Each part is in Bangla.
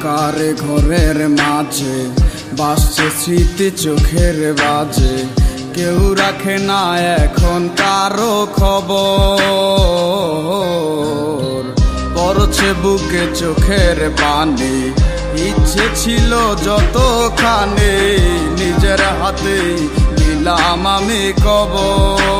অন্ধকার ঘরের মাঝে, বাসছে স্মৃতি চোখের বাজে। কেউ রাখে না এখন কারও খবর। পড়ছে বুকে চোখের পানি, ইচ্ছে ছিল যতখানি। নিজের হাতে দিলাম আমি কবর।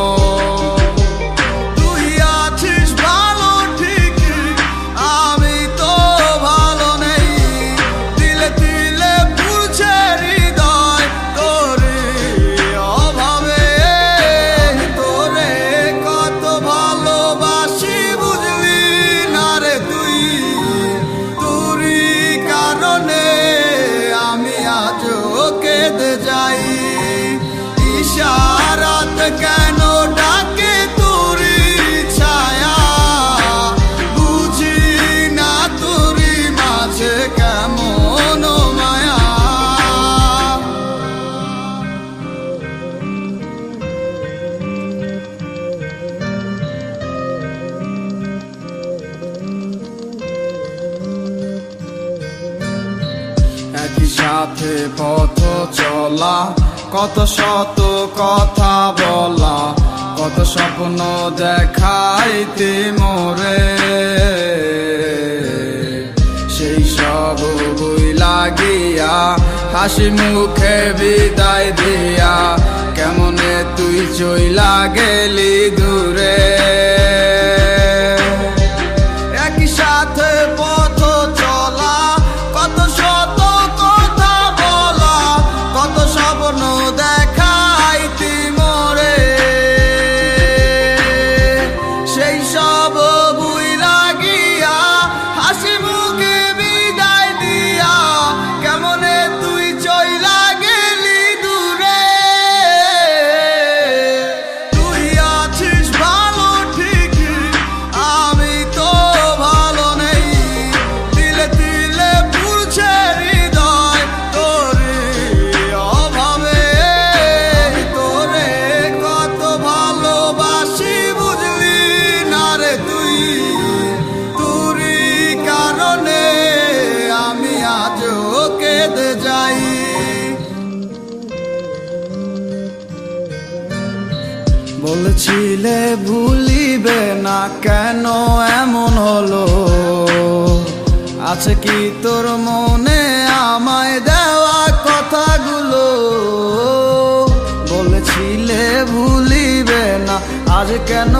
সাথে পথ চলা, কত শত কথা বলা, কত স্বপ্ন দেখাইতে মোরে। সেই সব বই লাগিয়া, হাসি মুখে বিদায় দিয়া, কেমনে তুই চইলা গেলি বলছিলে ভুলিবে না কেন এমন হলো? আছে কি তোর মনে আমায় দেওয়া কথাগুলো? বলেছিলে ভুলিবে না, আজ কেন